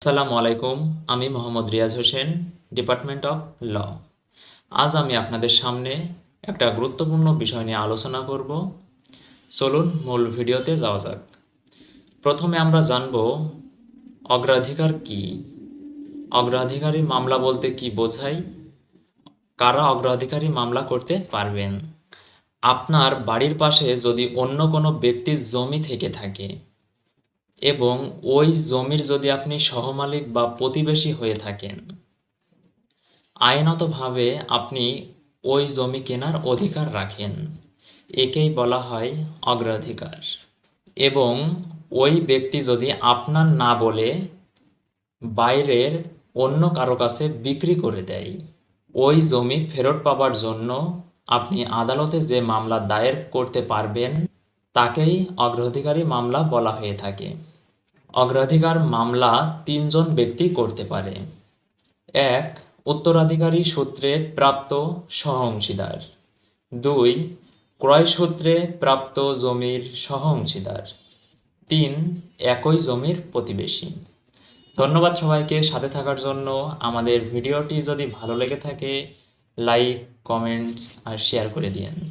আসসালামু আলাইকুম, আমি Mohammad Riaz Hossain department of law আজ আমি আপনাদের সামনে একটা গুরুত্বপূর্ণ বিষয় নিয়ে আলোচনা করব। চলুন মূল ভিডিওতে যাওয়া যাক। প্রথমে আমরা জানব, অগ্রাধিকার কি? অগ্রাধিকারী মামলা বলতে কি বোঝায়? কারা অগ্রাধিকারী মামলা করতে পারবেন? আপনার বাড়ির পাশে যদি অন্য কোনো ব্যক্তির জমি থেকে থাকে এবং ওই জমির যদি আপনি সহমালিক বা প্রতিবেশী হয়ে থাকেন, আইনতভাবে আপনি ওই জমি কেনার অধিকার রাখেন। একেই বলা হয় অগ্রাধিকার। এবং ওই ব্যক্তি যদি আপনার না বলে বাইরের অন্য কারও কাছে বিক্রি করে দেয়, ওই জমি ফেরত পাবার জন্য আপনি আদালতে যে মামলা দায়ের করতে পারবেন তাকেই অগ্রাধিকারী মামলা বলা হয়ে থাকে। অগ্রাধিকার মামলা তিনজন ব্যক্তি করতে পারে। এক, উত্তরাধিকারী সূত্রে প্রাপ্ত সহঅংশীদার। দুই, ক্রয় সূত্রে প্রাপ্ত জমির সহঅংশীদার। তিন, একই জমির প্রতিবেশী। ধন্যবাদ সবাইকে সাথে থাকার জন্য। আমাদের ভিডিওটি যদি ভালো লেগে থাকে, লাইক, কমেন্টস আর শেয়ার করে দিন